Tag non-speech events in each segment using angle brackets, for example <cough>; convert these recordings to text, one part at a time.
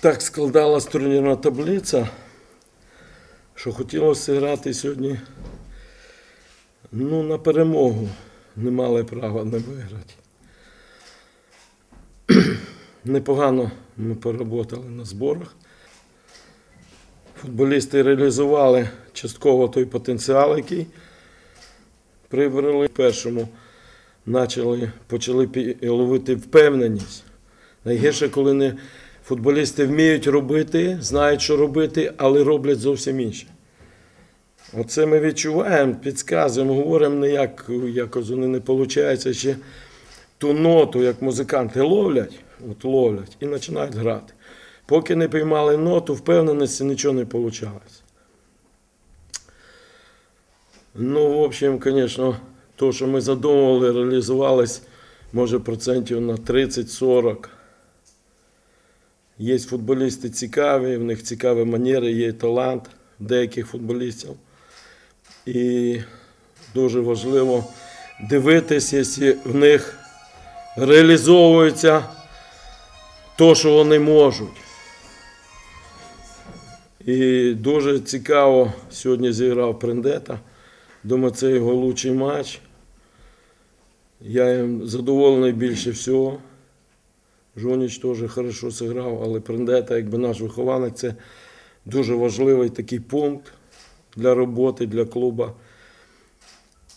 так складалась турнірна таблиця, що хотілося грати сьогодні ну, на перемогу. Не мали права не виграти. <clears throat> Непогано ми поработали на зборах. Футболісти реалізували частково той потенціал, який прибрали. В першому почали, почали ловити впевненість. Найгірше, коли не футболісти вміють робити, знають, що робити, але роблять зовсім інше. Оце ми відчуваємо, підказуємо, говоримо не як якось вони не виходить ще ту ноту, як музиканти ловлять, от ловлять і починають грати. Поки не піймали ноту, впевненості нічого не вийшло. Ну, в общем, звісно, то, що ми задумували, реалізувалось, може, процентів на 30-40. Є футболісти цікаві, в них цікаві манери, є талант деяких футболістів. І дуже важливо дивитись, якщо в них реалізовується то, що вони можуть. І дуже цікаво сьогодні зіграв Прендета. Думаю, це його лучший матч. Я їм задоволений більше всього. Жоніч теж хорошо зіграв, але Прендета, якби наш вихованець, це дуже важливий такий пункт для роботи, для клуба.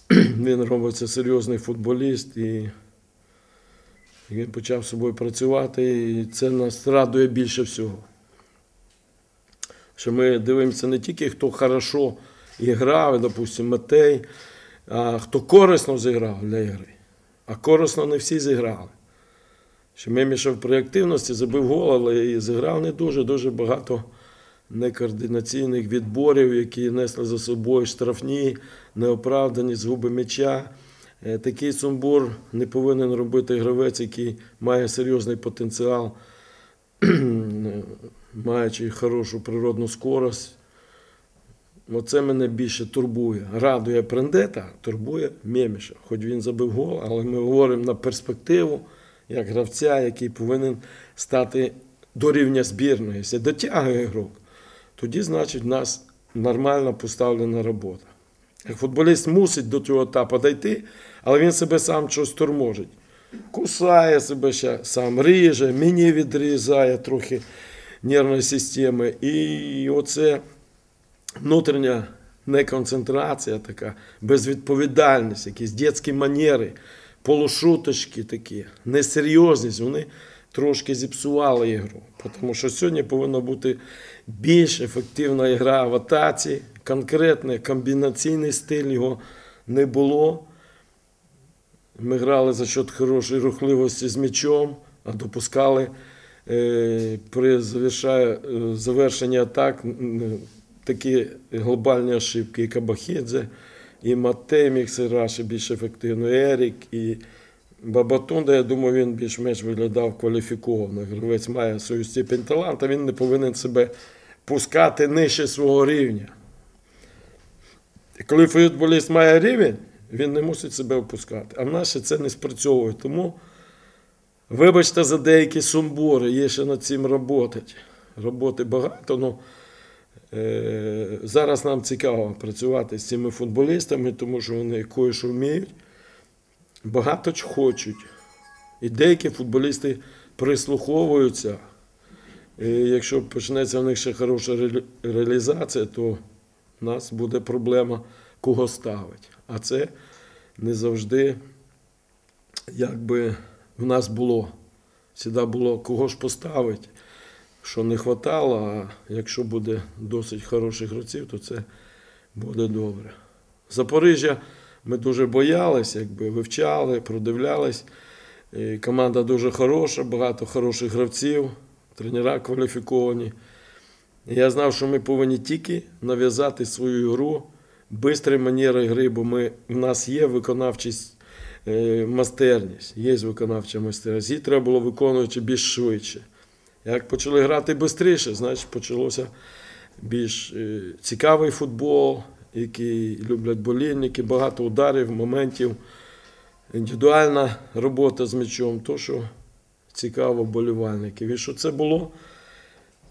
<clears throat> Він робиться серйозний футболіст і він почав з собою працювати, і це нас радує більше всього. Що ми дивимося не тільки, хто хорошо грав, допустимо, Матей, а хто корисно зіграв для ігри. А корисно не всі зіграли. Що Мемішев при активності забив гол, але і зіграв не дуже, дуже багато некоординаційних відборів, які несли за собою штрафні, неоправдані згуби м'яча. Е, Такий сумбур не повинен робити гравець, який має серйозний потенціал, <clears throat> маючи хорошу природну скорость. Оце мене більше турбує. Радує Прендета, турбує Мєміша. Хоч він забив гол, але ми говоримо на перспективу як гравця, який повинен стати до рівня збірної. Якщо дотягує ігрок, тоді, значить, в нас нормально поставлена робота. Як футболіст мусить до цього етапу дійти, але він себе сам щось торможить. Кусає себе ще, сам ріже, мені відрізає трохи нервної системи. І оце внутрішня неконцентрація, така безвідповідальність, якісь дитячі манери, полушуточки такі, несерйозність, вони трошки зіпсували ігру. Тому що сьогодні повинна бути більш ефективна гра в атаці, конкретний комбінаційний стиль його не було. Ми грали за счет хорошої рухливості з м'ячом, а допускали е, при е, завершенні атак такі глобальні ошибки. І Кабахідзе, і Матей міг зіграти більш ефективно, і Ерік, і Бабатунда, я думаю, він більш-менш виглядав кваліфіковано. Гравець має свою степень таланту, він не повинен себе пускати нижче свого рівня. Коли футболіст має рівень, він не мусить себе опускати. А в нас ще це не спрацьовує. Тому, вибачте за деякі сумбури, є ще над цим роботи. Роботи багато. Ну, е, зараз нам цікаво працювати з цими футболістами, тому що вони кое-що вміють, багато хочуть. І деякі футболісти прислуховуються. І якщо почнеться в них ще хороша реалізація, то в нас буде проблема, кого ставити. А це не завжди, якби в нас було. Завжди було кого ж поставити, що не вистачало, а якщо буде досить хороших гравців, то це буде добре. Запоріжжя ми дуже боялись, якби вивчали, продивлялись. Команда дуже хороша, багато хороших гравців, тренера кваліфіковані. Я знав, що ми повинні тільки нав'язати свою гру, бистрі манери гри, бо ми, в нас є виконавчість, е, майстерність, є виконавча майстерність. Її треба було виконувати більш швидше. Як почали грати швидше, значить почалося більш е, цікавий футбол, який люблять болільники, багато ударів, моментів, індивідуальна робота з м'ячом, то, що цікаво болівальників. І що це було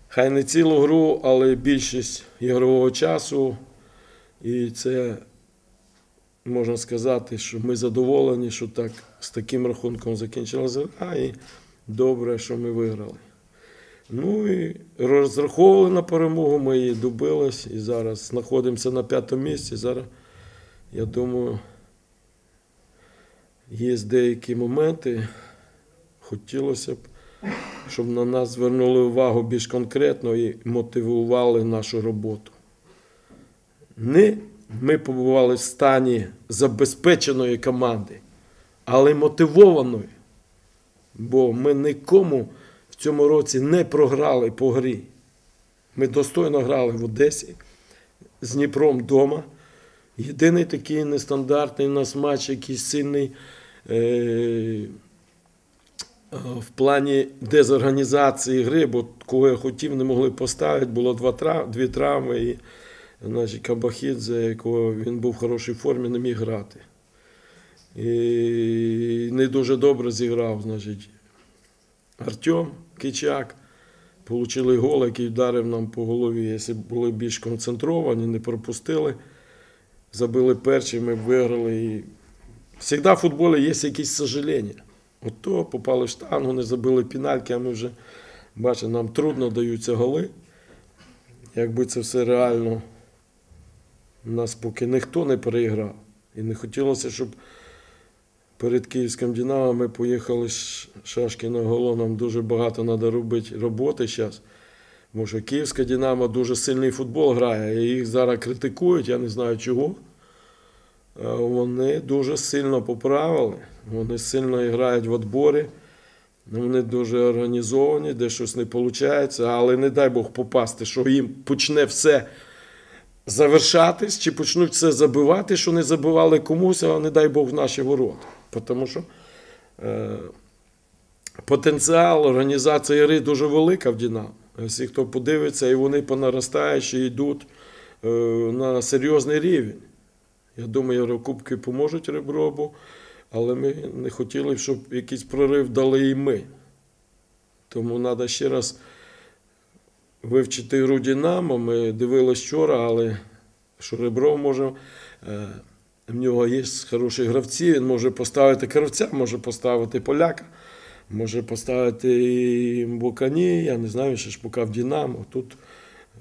хай не цілу гру, але більшість ігрового часу. І це можна сказати, що ми задоволені, що так з таким рахунком закінчилася гра, і добре, що ми виграли. Ну і розраховували на перемогу, ми її добились і зараз знаходимося на п'ятому місці. Зараз, я думаю, є деякі моменти. Хотілося б, щоб на нас звернули увагу більш конкретно і мотивували нашу роботу. Не ми побували в стані забезпеченої команди, але мотивованої. Бо ми нікому цьому році не програли по грі. Ми достойно грали в Одесі з Дніпром вдома. Єдиний такий нестандартний у нас матч, який сильний е- е, в плані дезорганізації гри, бо кого я хотів, не могли поставити. Було два трав- дві травми. І, значить, Кабахідзе, якого він був в хорошій формі, не міг грати. І не дуже добре зіграв, значить, Артем Кичак. Получили гол, який вдарив нам по голові. Якщо були більш концентровані, не пропустили. Забили перші, ми виграли. І... Завжди в футболі є якісь сожаління. От то попали в штангу, не забили пінальки, а ми вже бачимо, нам трудно даються голи. Якби це все реально, нас поки ніхто не переіграв. І не хотілося, щоб перед Київським Динамо ми поїхали з шашки на голо. Нам дуже багато треба робити роботи зараз. Тому що Київська Динамо дуже сильний футбол грає. І їх зараз критикують, я не знаю чого. Вони дуже сильно поправили. Вони сильно грають в відборі. Вони дуже організовані, де щось не виходить, але не дай Бог попасти, що їм почне все завершатись, чи почнуть все забивати, що не забивали комусь, а не дай Бог в наші ворота. Тому що е, потенціал організації гри дуже велика в Динамо. Всі, хто подивиться, і вони понаростаючи йдуть е, на серйозний рівень. Я думаю, Єврокубки поможуть Ребробу, але ми не хотіли, щоб якийсь прорив дали і ми. Тому треба ще раз вивчити гру Динамо. Ми дивилися вчора, але що Ребров може. е, В нього є хороші гравці, він може поставити кравця, може поставити поляка, може поставити Букані, я не знаю, ще ж поки в Динамо. Тут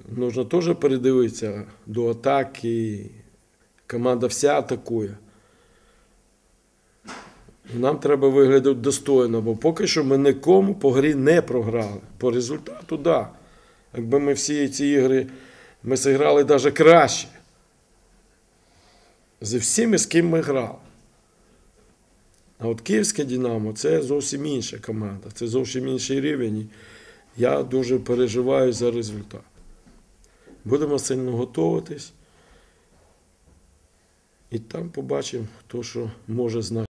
потрібно теж передивитися до атаки. Команда вся атакує. Нам треба виглядати достойно, бо поки що ми нікому по грі не програли. По результату, так. Да. Якби ми всі ці ігри ми зіграли навіть краще. Зі всіми, з ким ми грали. А от Київське Динамо це зовсім інша команда, це зовсім інший рівень. Я дуже переживаю за результат. Будемо сильно готуватись. І там побачимо, хто що може знати.